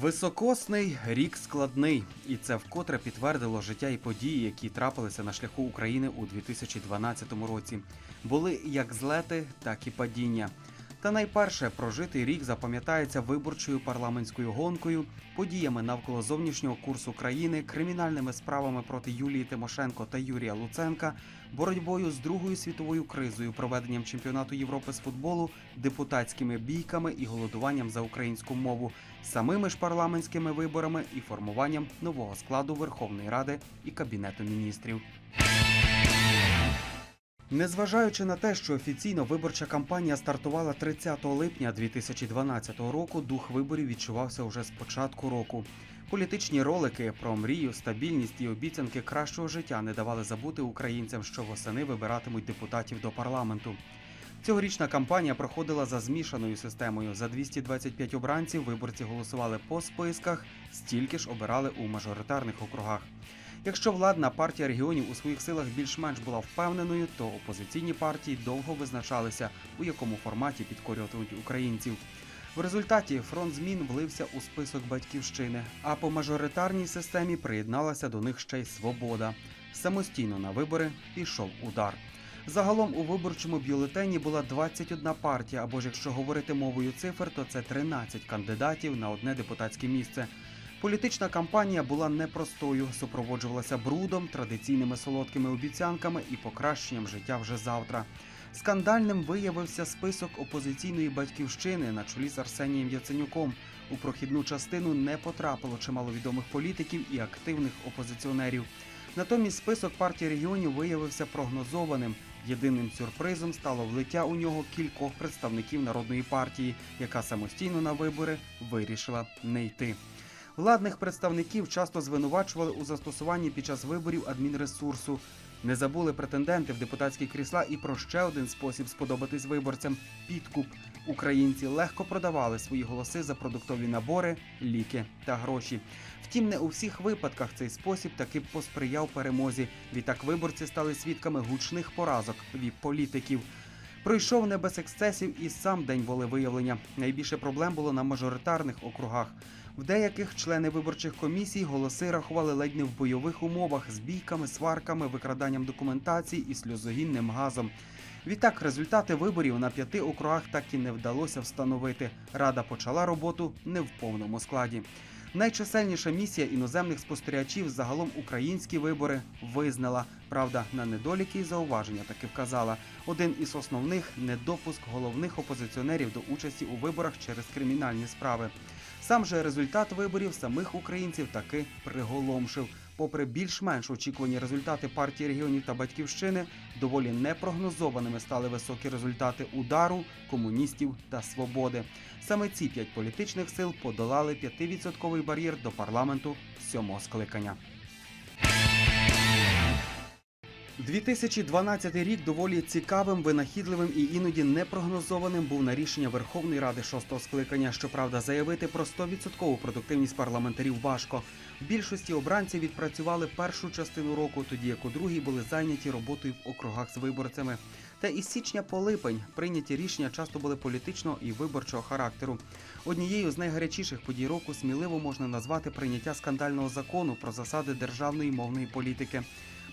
Високосний рік складний, і це вкотре підтвердило життя і події, які трапилися на шляху України у 2012 році. Були як злети, так і падіння. Та найперше прожитий рік запам'ятається виборчою парламентською гонкою, подіями навколо зовнішнього курсу країни, кримінальними справами проти Юлії Тимошенко та Юрія Луценка, боротьбою з Другою світовою кризою, проведенням чемпіонату Європи з футболу, депутатськими бійками і голодуванням за українську мову, самими ж парламентськими виборами і формуванням нового складу Верховної Ради і Кабінету міністрів. Незважаючи на те, що офіційно виборча кампанія стартувала 30 липня 2012 року, дух виборів відчувався уже з початку року. Політичні ролики про мрію, стабільність і обіцянки кращого життя не давали забути українцям, що восени вибиратимуть депутатів до парламенту. Цьогорічна кампанія проходила за змішаною системою. За 225 обранців виборці голосували по списках, стільки ж обирали у мажоритарних округах. Якщо владна партія регіонів у своїх силах більш-менш була впевненою, то опозиційні партії довго визначалися, у якому форматі підкорюватимуть українців. В результаті фронт змін влився у список батьківщини, а по мажоритарній системі приєдналася до них ще й свобода. Самостійно на вибори пішов удар. Загалом у виборчому бюлетені була 21 партія, або ж якщо говорити мовою цифр, то це 13 кандидатів на одне депутатське місце. Політична кампанія була непростою, супроводжувалася брудом, традиційними солодкими обіцянками і покращенням життя вже завтра. Скандальним виявився список опозиційної батьківщини на чолі з Арсенієм Яценюком. У прохідну частину не потрапило чимало відомих політиків і активних опозиціонерів. Натомість список партії регіонів виявився прогнозованим. Єдиним сюрпризом стало влиття у нього кількох представників народної партії, яка самостійно на вибори вирішила не йти. Владних представників часто звинувачували у застосуванні під час виборів адмінресурсу. Не забули претенденти в депутатські крісла і про ще один спосіб сподобатись виборцям підкуп. Українці легко продавали свої голоси за продуктові набори, ліки та гроші. Втім, не у всіх випадках цей спосіб таки посприяв перемозі. Відтак виборці стали свідками гучних поразок від політиків. Пройшов не без ексцесів і сам день волевиявлення. Найбільше проблем було на мажоритарних округах. В деяких члени виборчих комісій голоси рахували ледь не в бойових умовах з бійками, сварками, викраданням документації і сльозогінним газом. Відтак, результати виборів на п'яти округах так і не вдалося встановити. Рада почала роботу не в повному складі. Найчисельніша місія іноземних спостерігачів загалом українські вибори визнала. Правда, на недоліки і зауваження таки вказала. Один із основних недопуск головних опозиціонерів до участі у виборах через кримінальні справи. Сам же результат виборів самих українців таки приголомшив. Попри більш-менш очікувані результати партії регіонів та батьківщини, доволі непрогнозованими стали високі результати удару, комуністів та свободи. Саме ці п'ять політичних сил подолали 5% бар'єр до парламенту сьомого скликання. 2012 рік доволі цікавим, винахідливим і іноді непрогнозованим був на рішення Верховної Ради шостого скликання. Щоправда, заявити про 100% продуктивність парламентарів важко. Більшості обранців відпрацювали першу частину року, тоді як у другій були зайняті роботою в округах з виборцями. Та із січня по липень прийняті рішення часто були політичного і виборчого характеру. Однією з найгарячіших подій року сміливо можна назвати прийняття скандального закону про засади державної мовної політики.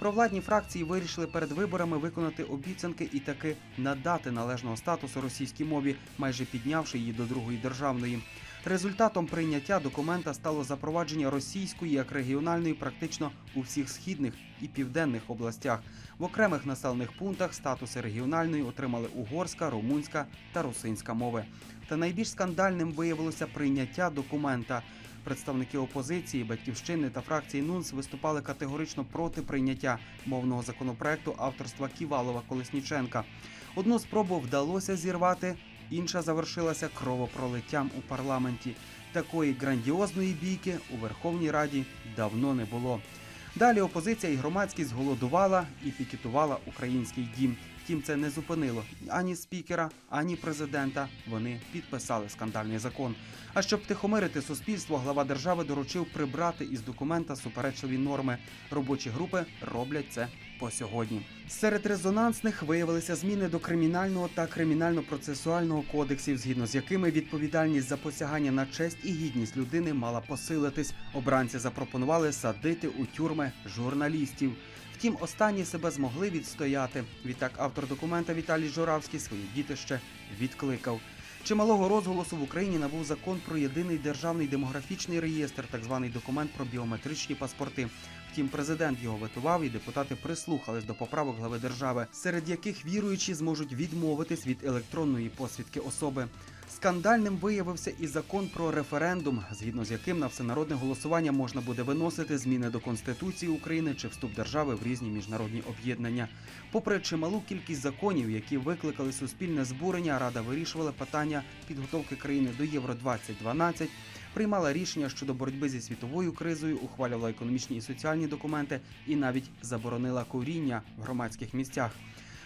Провладні фракції вирішили перед виборами виконати обіцянки і таки надати належного статусу російській мові, майже піднявши її до другої державної. Результатом прийняття документа стало запровадження російської як регіональної практично у всіх східних і південних областях. В окремих населених пунктах статуси регіональної отримали угорська, румунська та русинська мови. Та найбільш скандальним виявилося прийняття документа. Представники опозиції, батьківщини та фракції НУНС виступали категорично проти прийняття мовного законопроекту авторства Ківалова Колесніченка. Одну спробу вдалося зірвати, інша завершилася кровопролиттям у парламенті. Такої грандіозної бійки у Верховній Раді давно не було. Далі опозиція і громадськість голодувала і пікетувала український дім. Втім, це не зупинило ані спікера, ані президента. Вони підписали скандальний закон. А щоб тихомирити суспільство, глава держави доручив прибрати із документа суперечливі норми. Робочі групи роблять це по сьогодні. Серед резонансних виявилися зміни до кримінального та кримінально-процесуального кодексів, згідно з якими відповідальність за посягання на честь і гідність людини мала посилитись. Обранці запропонували садити у тюрми журналістів. Втім, останні себе змогли відстояти. Відтак, автор документа Віталій Журавський свої дітище відкликав. Чималого розголосу в Україні набув закон про єдиний державний демографічний реєстр, так званий документ про біометричні паспорти. Втім, президент його ветував, і депутати прислухались до поправок глави держави, серед яких віруючі зможуть відмовитись від електронної посвідки особи. Скандальним виявився і закон про референдум, згідно з яким на всенародне голосування можна буде виносити зміни до конституції України чи вступ держави в різні міжнародні об'єднання. Попри чималу кількість законів, які викликали суспільне збурення, рада вирішувала питання підготовки країни до Євро 2012 приймала рішення щодо боротьби зі світовою кризою, ухвалювала економічні і соціальні документи і навіть заборонила куріння в громадських місцях.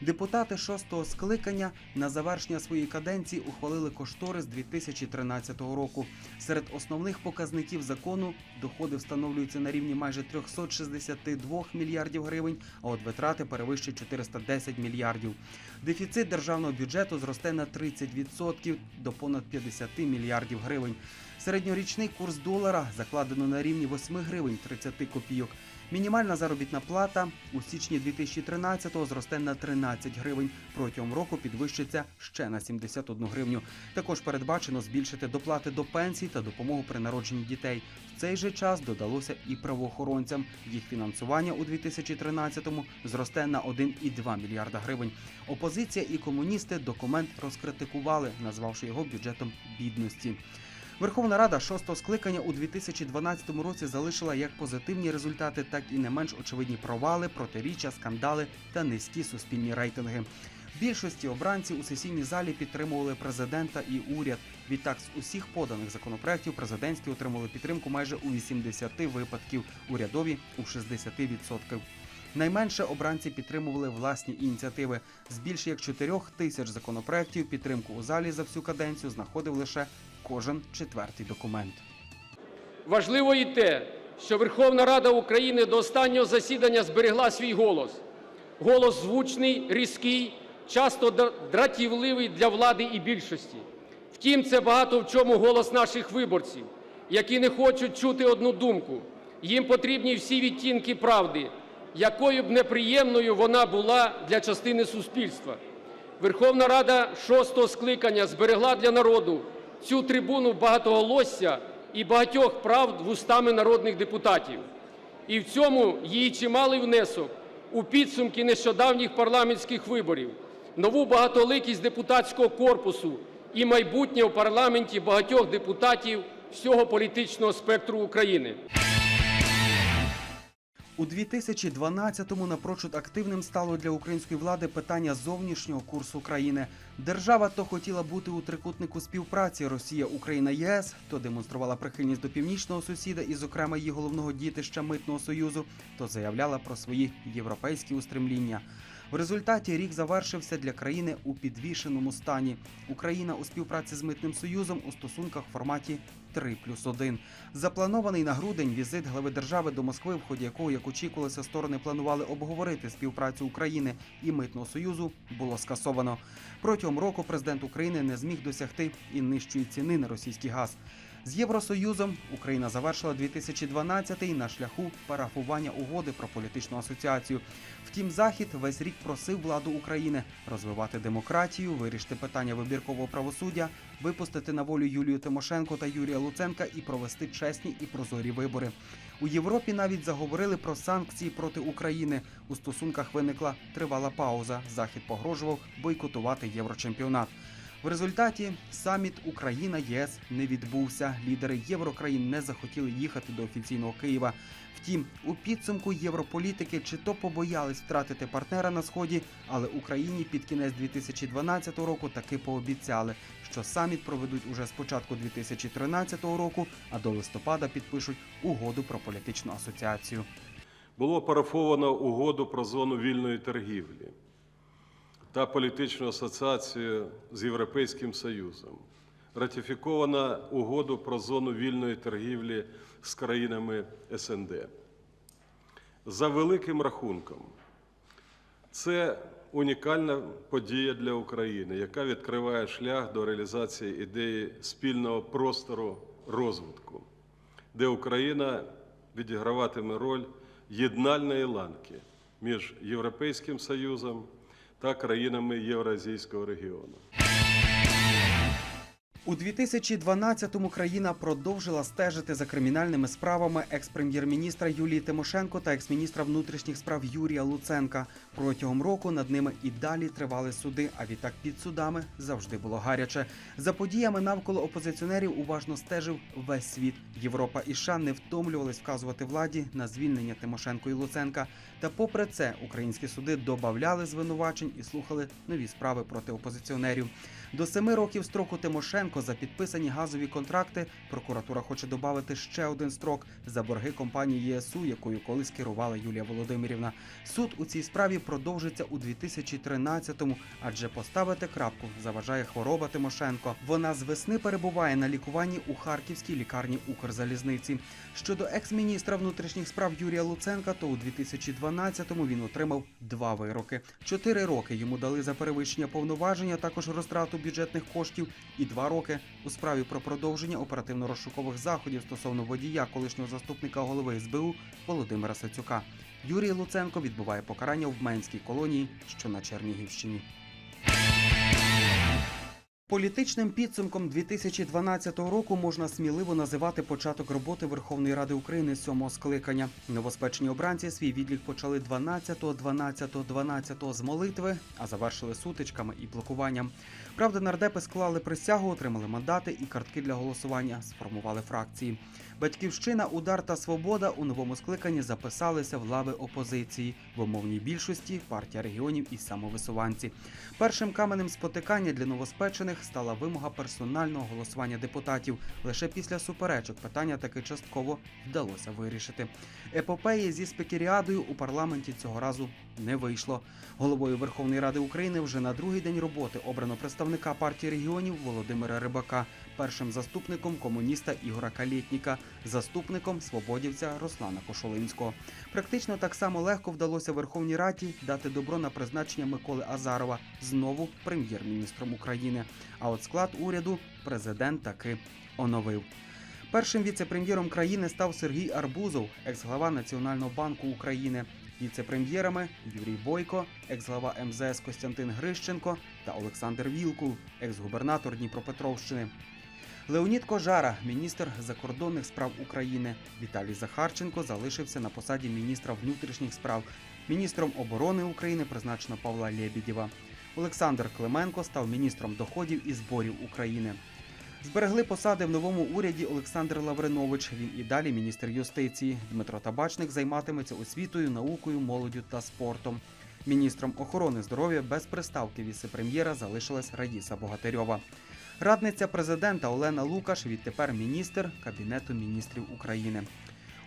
Депутати шостого скликання на завершення своєї каденції ухвалили кошторис 2013 року. Серед основних показників закону доходи встановлюються на рівні майже 362 мільярдів гривень, а от витрати перевищують 410 мільярдів. Дефіцит державного бюджету зросте на 30% до понад 50 мільярдів гривень. Середньорічний курс долара закладено на рівні 8 гривень 30 копійок. Мінімальна заробітна плата у січні 2013-го зросте на 13 гривень. Протягом року підвищиться ще на 71 гривню. Також передбачено збільшити доплати до пенсій та допомогу при народженні дітей. В цей же час додалося і правоохоронцям. Їх фінансування у 2013-му зросте на 1,2 мільярда гривень. Опозиція і комуністи документ розкритикували, назвавши його бюджетом бідності. Верховна Рада шостого скликання у 2012 році залишила як позитивні результати, так і не менш очевидні провали, протиріччя, скандали та низькі суспільні рейтинги. Більшості обранців у сесійній залі підтримували президента і уряд. Відтак з усіх поданих законопроєктів президентські отримали підтримку майже у 80 випадків, урядові у 60%. Найменше обранці підтримували власні ініціативи. З більше як 4 тисяч законопроєктів підтримку у залі за всю каденцію знаходив лише кожен четвертий документ. Важливо і те, що Верховна Рада України до останнього засідання зберегла свій голос. Голос звучний, різкий, часто дратівливий для влади і більшості. Втім, це багато в чому голос наших виборців, які не хочуть чути одну думку. Їм потрібні всі відтінки правди, якою б неприємною вона була для частини суспільства. Верховна Рада шостого скликання зберегла для народу цю трибуну багатоголосся і багатьох прав вустами народних депутатів. І в цьому її чималий внесок у підсумки нещодавніх парламентських виборів, нову багатоликість депутатського корпусу і майбутнє у парламенті багатьох депутатів всього політичного спектру України. У 2012-му напрочуд активним стало для української влади питання зовнішнього курсу країни. Держава то хотіла бути у трикутнику співпраці Росія, Україна, ЄС, то демонструвала прихильність до північного сусіда і, зокрема, її головного дітища митного союзу, то заявляла про свої європейські устремління. В результаті рік завершився для країни у підвішеному стані. Україна у співпраці з митним союзом у стосунках в форматі 3 плюс 1. Запланований на грудень візит глави держави до Москви, в ході якого, як очікувалося, сторони планували обговорити співпрацю України і митного союзу, було скасовано. Протягом року президент України не зміг досягти і нижчої ціни на російський газ. З Євросоюзом Україна завершила 2012-й на шляху парафування угоди про політичну асоціацію. Втім, захід весь рік просив владу України розвивати демократію, вирішити питання вибіркового правосуддя, випустити на волю Юлію Тимошенко та Юрія Луценка і провести чесні і прозорі вибори. У Європі навіть заговорили про санкції проти України. У стосунках виникла тривала пауза. Захід погрожував бойкотувати єврочемпіонат. В результаті саміт Україна ЄС не відбувся. Лідери єврокраїн не захотіли їхати до офіційного Києва. Втім, у підсумку європолітики чи то побоялись втратити партнера на сході, але Україні під кінець 2012 року таки пообіцяли, що саміт проведуть уже з початку 2013 року, а до листопада підпишуть угоду про політичну асоціацію. було парафовано угоду про зону вільної торгівлі. Та політичну асоціацію з Європейським Союзом. Ратифікована угоду про зону вільної торгівлі з країнами СНД. За великим рахунком, це унікальна подія для України, яка відкриває шлях до реалізації ідеї спільного простору розвитку, де Україна відіграватиме роль єднальної ланки між Європейським Союзом та країнами Євразійського регіону. У 2012-му країна продовжила стежити за кримінальними справами екс-прем'єр-міністра Юлії Тимошенко та екс-міністра внутрішніх справ Юрія Луценка. Протягом року над ними і далі тривали суди. А відтак під судами завжди було гаряче. За подіями навколо опозиціонерів уважно стежив весь світ. Європа і США не втомлювались вказувати владі на звільнення Тимошенко і Луценка. Та попри це українські суди добавляли звинувачень і слухали нові справи проти опозиціонерів. До семи років строку Тимошенко за підписані газові контракти прокуратура хоче додати ще один строк за борги компанії ЄСУ, якою колись керувала Юлія Володимирівна. Суд у цій справі продовжиться у 2013-му, адже поставити крапку заважає хвороба Тимошенко. Вона з весни перебуває на лікуванні у харківській лікарні Укрзалізниці. Щодо екс-міністра внутрішніх справ Юрія Луценка, то у 2012-му він отримав два вироки. Чотири роки йому дали за перевищення повноваження, також розтрату бюджетних коштів, і два роки у справі про продовження оперативно-розшукових заходів стосовно водія колишнього заступника голови СБУ Володимира Сацюка. Юрій Луценко відбуває покарання в Менській колонії, що на Чернігівщині. Політичним підсумком 2012 року можна сміливо називати початок роботи Верховної Ради України сьомого скликання. Новоспечені обранці свій відлік почали 12, 12, 12 з молитви, а завершили сутичками і блокуванням. Правда, нардепи склали присягу, отримали мандати і картки для голосування, сформували фракції. Батьківщина, удар та свобода у новому скликанні записалися в лави опозиції в умовній більшості партія регіонів і самовисуванці. Першим каменем спотикання для новоспечених стала вимога персонального голосування депутатів. Лише після суперечок питання таки частково вдалося вирішити. Епопеї зі спекеріадою у парламенті цього разу не вийшло. Головою Верховної Ради України вже на другий день роботи обрано представника партії регіонів Володимира Рибака, першим заступником комуніста Ігора Калєтніка, заступником свободівця Руслана Кошулинського. Практично так само легко вдалося Верховній Раді дати добро на призначення Миколи Азарова знову прем'єр-міністром України. А от склад уряду президент таки оновив. Першим віце-прем'єром країни став Сергій Арбузов, екс-глава Національного банку України. Віце-прем'єрами Юрій Бойко, екс-глава МЗС Костянтин Грищенко та Олександр Вілкул, екс-губернатор Дніпропетровщини. Леонід Кожара, міністр закордонних справ України. Віталій Захарченко залишився на посаді міністра внутрішніх справ. Міністром оборони України призначено Павла Лєбідєва. Олександр Клименко став міністром доходів і зборів України. Зберегли посади в новому уряді Олександр Лавринович. Він і далі міністр юстиції. Дмитро Табачник займатиметься освітою, наукою, молоддю та спортом. Міністром охорони здоров'я без приставки віце-прем'єра залишилась Раїса Богатирьова. Радниця президента Олена Лукаш відтепер міністр Кабінету міністрів України.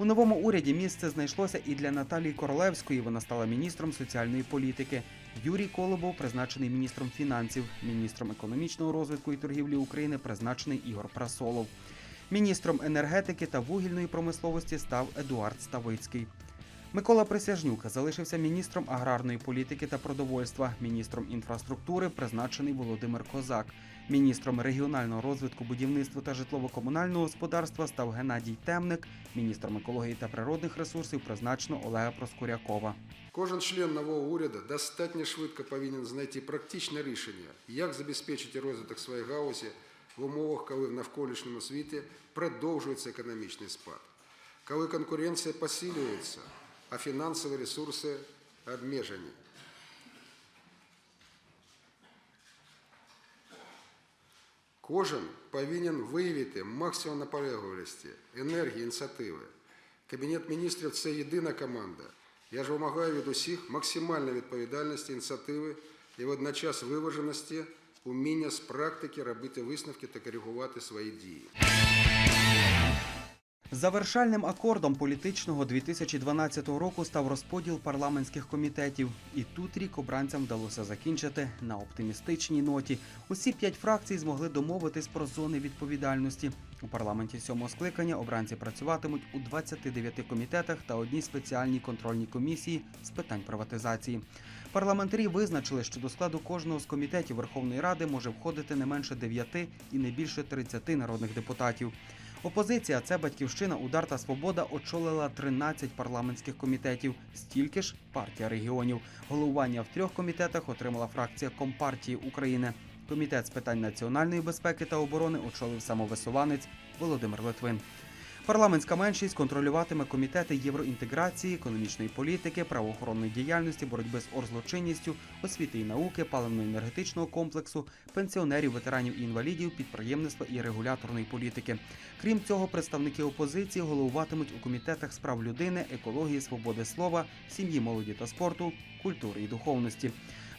У новому уряді місце знайшлося і для Наталії Королевської. Вона стала міністром соціальної політики. Юрій Колобов призначений міністром фінансів, міністром економічного розвитку і торгівлі України призначений Ігор Прасолов. Міністром енергетики та вугільної промисловості став Едуард Ставицький. Микола Присяжнюк залишився міністром аграрної політики та продовольства, міністром інфраструктури призначений Володимир Козак. Міністром регіонального розвитку, будівництва та житлово-комунального господарства став Геннадій Темник, міністром екології та природних ресурсів призначено Олега Проскурякова. Кожен член нового уряду достатньо швидко повинен знайти практичне рішення, як забезпечити розвиток своєї гаузі в умовах, коли в навколишньому світі продовжується економічний спад, коли конкуренція посилюється, а фінансові ресурси обмежені. Кожен повинен виявити максимум наполегливості, енергії, ініціативи. Кабінет міністрів це єдина команда. Я ж вимагаю від усіх максимальної відповідальності, ініціативи і водночас виваженості, уміння з практики робити висновки та коригувати свої дії. Завершальним акордом політичного 2012 року став розподіл парламентських комітетів. І тут рік обранцям вдалося закінчити на оптимістичній ноті. Усі п'ять фракцій змогли домовитись про зони відповідальності. У парламенті сьомого скликання обранці працюватимуть у 29 комітетах та одній спеціальній контрольній комісії з питань приватизації. Парламентарі визначили, що до складу кожного з комітетів Верховної Ради може входити не менше 9 і не більше 30 народних депутатів. Опозиція це батьківщина, удар та свобода очолила 13 парламентських комітетів, стільки ж партія регіонів. Головування в трьох комітетах отримала фракція Компартії України. Комітет з питань національної безпеки та оборони очолив самовисуванець Володимир Литвин. Парламентська меншість контролюватиме комітети євроінтеграції, економічної політики, правоохоронної діяльності, боротьби з орзлочинністю, освіти і науки, паливно-енергетичного комплексу, пенсіонерів, ветеранів і інвалідів, підприємництва і регуляторної політики. Крім цього, представники опозиції головуватимуть у комітетах з прав людини, екології, свободи слова, сім'ї, молоді та спорту, культури і духовності.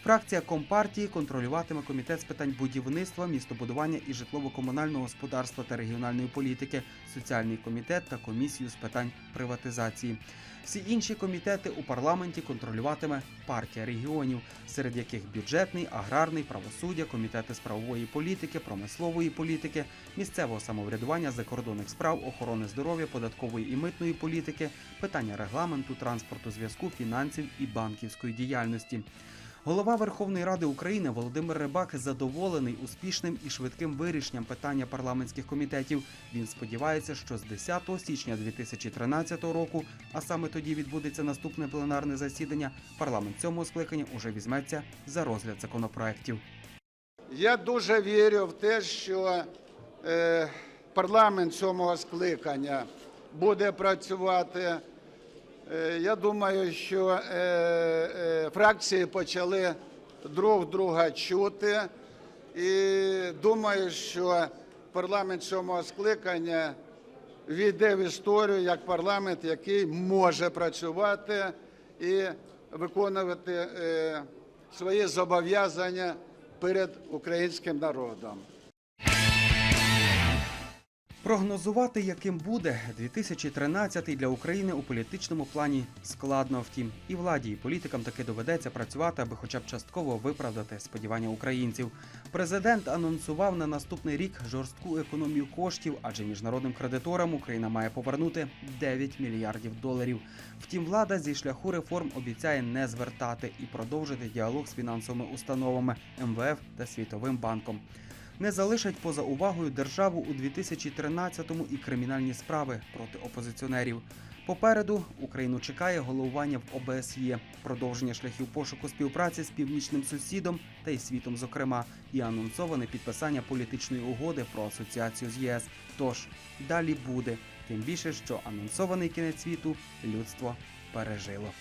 Фракція Компартії контролюватиме комітет з питань будівництва, містобудування і житлово-комунального господарства та регіональної політики, соціальний комітет та комісію з питань приватизації. Всі інші комітети у парламенті контролюватиме партія регіонів, серед яких бюджетний, аграрний, правосуддя, комітети з правової політики, промислової політики, місцевого самоврядування, закордонних справ, охорони здоров'я, податкової і митної політики, питання регламенту, транспорту, зв'язку, фінансів і банківської діяльності. Голова Верховної Ради України Володимир Рибак задоволений успішним і швидким вирішенням питання парламентських комітетів. Він сподівається, що з 10 січня 2013 року, а саме тоді відбудеться наступне пленарне засідання, парламент цьому скликання уже візьметься за розгляд законопроєктів. Я дуже вірю в те, що е, парламент сьомого скликання буде працювати. Е, я думаю, що е, е, фракції почали друг друга чути. І думаю, що парламент сьомого скликання війде в історію як парламент, який може працювати і виконувати свої зобов'язання перед українським народом. Прогнозувати, яким буде 2013 для України у політичному плані складно. Втім, і владі, і політикам таки доведеться працювати, аби хоча б частково виправдати сподівання українців. Президент анонсував на наступний рік жорстку економію коштів, адже міжнародним кредиторам Україна має повернути 9 мільярдів доларів. Втім, влада зі шляху реформ обіцяє не звертати і продовжити діалог з фінансовими установами МВФ та Світовим банком. Не залишать поза увагою державу у 2013-му і кримінальні справи проти опозиціонерів. Попереду Україну чекає головування в ОБСЄ, продовження шляхів пошуку співпраці з північним сусідом та й світом, зокрема, і анонсоване підписання політичної угоди про асоціацію з ЄС. Тож далі буде, тим більше, що анонсований кінець світу людство пережило.